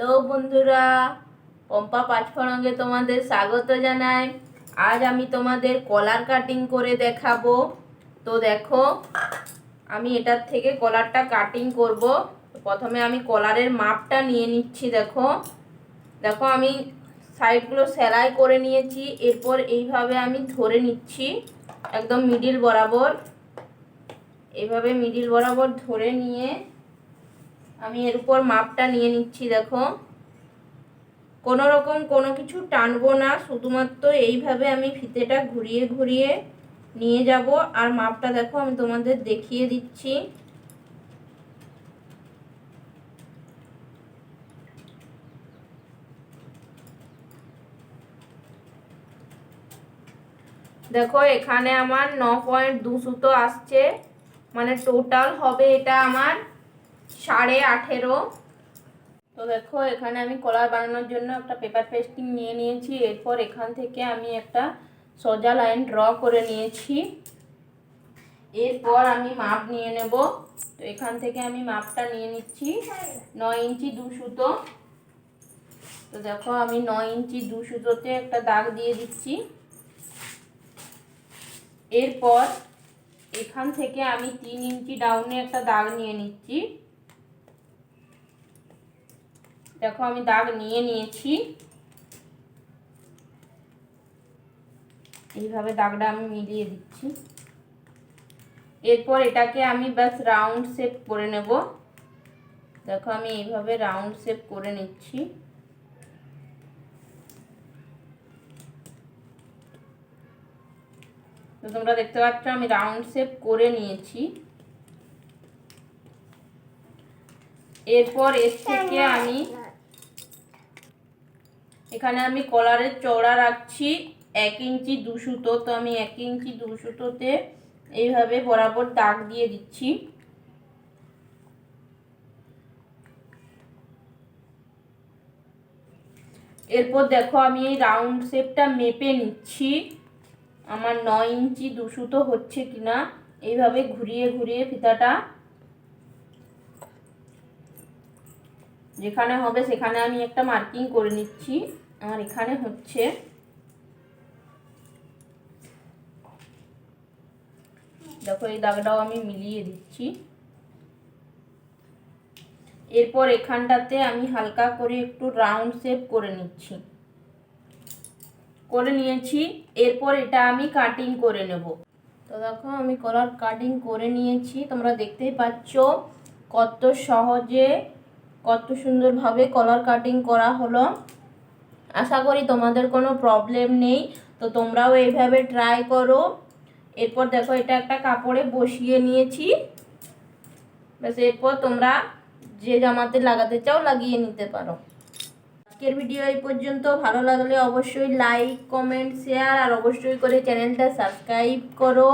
Hello বন্ধুরা, পম্পা পাঁচফড়ঙ্গে তোমাদের স্বাগত জানাই। আজ আমি তোমাদের কলার কাটিং করে দেখাবো। তো দেখো, আমি এটার থেকে কলারটা কাটিং করব। প্রথমে আমি কলারের মাপটা নিয়ে নিচ্ছি, দেখো। দেখো, আমি সাইডগুলো সেলাই করে নিয়েছি, এরপর এইভাবে আমি ধরে নিচ্ছি, একদম মিডিল বরাবর। এইভাবে মিডিল বরাবর ধরে নিয়ে আমি এর উপর মাপটা নিয়ে নিচ্ছি, দেখো। কোনো রকম কোনো কিছু টানবো না, শুধুমাত্র এইভাবে আমি ফিতেটা ঘুরিয়ে ঘুরিয়ে নিয়ে যাব। আর মাপটা দেখো, আমি তোমাদের দেখিয়ে দিচ্ছি। দেখো, এখানে আমার ন পয়েন্ট দু সুতো আসছে। মানে টোটাল হবে এটা আমার সাড়ে আঠেরো। তো দেখো, এখানে আমি কলার বানানোর জন্য একটা পেপার পেস্টিং নিয়ে নিয়েছি। এরপর এখান থেকে আমি একটা সোজা লাইন ড্র করে নিয়েছি। এরপর আমি মাপ নিয়ে নেব। তো এখান থেকে আমি মাপটা নিয়ে নিচ্ছি। নয় ইঞ্চি দু সুতো। তো দেখো, আমি নয় ইঞ্চি দু সুতোতে একটা দাগ দিয়ে দিচ্ছি। এরপর এখান থেকে আমি তিন ইঞ্চি ডাউনে একটা দাগ নিয়ে নিচ্ছি। দেখো আমি দাগ নিয়ে নিয়েছি। এইভাবে দাগটা আমি মিলিয়ে দিচ্ছি। এরপর এটাকে আমি ব্যাস রাউন্ড শেপ করে নেব। দেখো আমি এইভাবে রাউন্ড শেপ করে নিচ্ছি। তো তোমরা দেখতে পাচ্ছ আমি রাউন্ড শেপ করে নিয়েছি। এরপর এর থেকে আমি এখানে আমি কলারের চওড়া রাখছি, এক ইঞ্চি দু সুতো। তো আমি এক ইঞ্চি দু সুতোতে এইভাবে বরাবর দাগ দিয়ে দিচ্ছি। এরপর দেখো আমি এই রাউন্ড শেপটা মেপে নিচ্ছি। আমার নয় ইঞ্চি দু সুতো হচ্ছে কিনা। এইভাবে ঘুরিয়ে ঘুরিয়ে ফিতাটা যেখানে হবে সেখানে আমি একটা মার্কিং করে নিচ্ছি। আমার এখানে হচ্ছে দেখো, এই দাগটাও আমি মিলিয়ে দিচ্ছি। এরপর এখানটাতে আমি হালকা করে একটু রাউন্ড শেপ করে নিচ্ছি। করে নিয়েছি, এরপর এটা আমি কাটিং করে নেব। তো দেখো, আমি কলার কাটিং করে নিয়েছি। তোমরা দেখতেই পাচ্ছ কত সহজে কত সুন্দরভাবে কলার কাটিং করা হলো। আশা করি তোমাদের কোনো প্রবলেম নেই। তো তোমরাও এইভাবে ট্রাই করো। এরপর দেখো, এটা একটা কাপড়ে বসিয়ে নিয়েছি। ব্যাস, এরপর তোমরা যে জামাতে লাগাতে চাও লাগিয়ে নিতে পারো। আজকের ভিডিও এই পর্যন্ত। ভালো লাগলে অবশ্যই লাইক কমেন্ট শেয়ার আর অবশ্যই করে চ্যানেলটা সাবস্ক্রাইব করো।